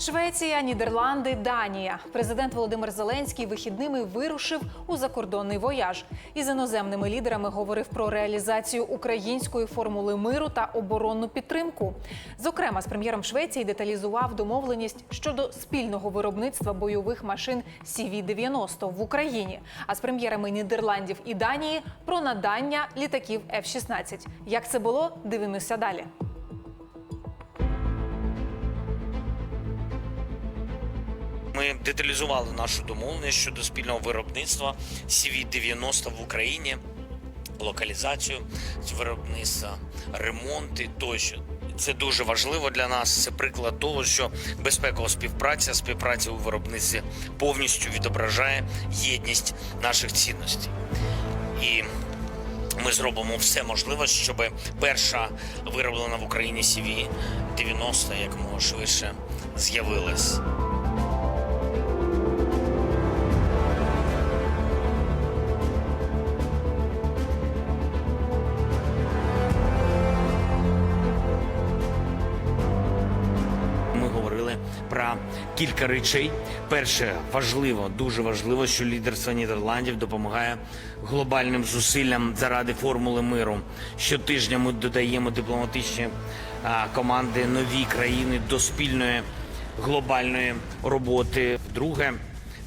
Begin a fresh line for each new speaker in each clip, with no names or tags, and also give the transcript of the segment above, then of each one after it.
Швеція, Нідерланди, Данія. Президент Володимир Зеленський вихідними вирушив у закордонний вояж. Із іноземними лідерами говорив про реалізацію української формули миру та оборонну підтримку. Зокрема, з прем'єром Швеції деталізував домовленість щодо спільного виробництва бойових машин CV-90 в Україні. А з прем'єрами Нідерландів і Данії про надання літаків F-16. Як це було, дивимося далі.
Ми деталізували нашу домовленість щодо спільного виробництва CV-90 в Україні, локалізацію виробництва, ремонти тощо. Це дуже важливо для нас. Це приклад того, що безпекова співпраця, співпраця у виробництві повністю відображає єдність наших цінностей. І ми зробимо все можливе, щоб перша вироблена в Україні CV-90 як можна швидше з'явилась. Говорили про кілька речей. Перше, важливо, дуже важливо, що лідерство Нідерландів допомагає глобальним зусиллям заради формули миру. Щотижня ми додаємо дипломатичні команди нові країни до спільної глобальної роботи. Друге,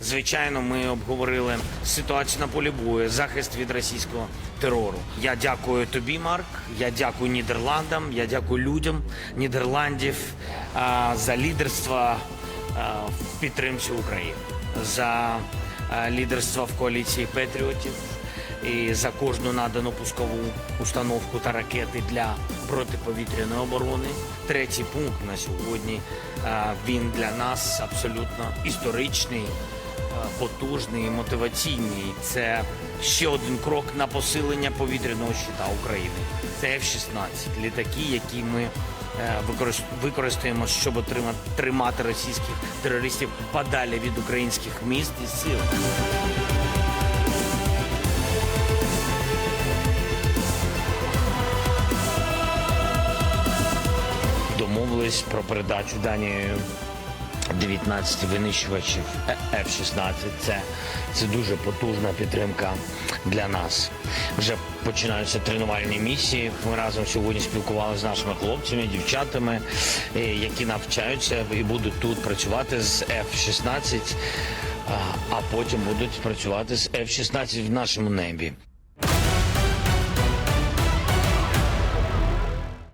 Звичайно, ми обговорили ситуацію на полі бою, захист від російського терору. Я дякую тобі, Марк. Я дякую Нідерландам. Я дякую людям Нідерландів за лідерство в підтримці України, за лідерство в коаліції Петріотів і за кожну надану пускову установку та ракети для протиповітряної оборони. Третій пункт на сьогодні він для нас абсолютно історичний потужний і мотиваційний. Це ще один крок на посилення повітряного щита України. Це F-16, літаки, які ми е, використаємо, щоб тримати російських терористів подалі від українських міст і сил. Домовились про передачу Данією 19 винищувачів F-16. Це, це дуже потужна підтримка для нас. Вже починаються тренувальні місії. Ми разом сьогодні спілкувалися з нашими хлопцями, дівчатами, е, які навчаються і будуть тут працювати з F-16, а- а потім будуть працювати з F-16 в нашому небі.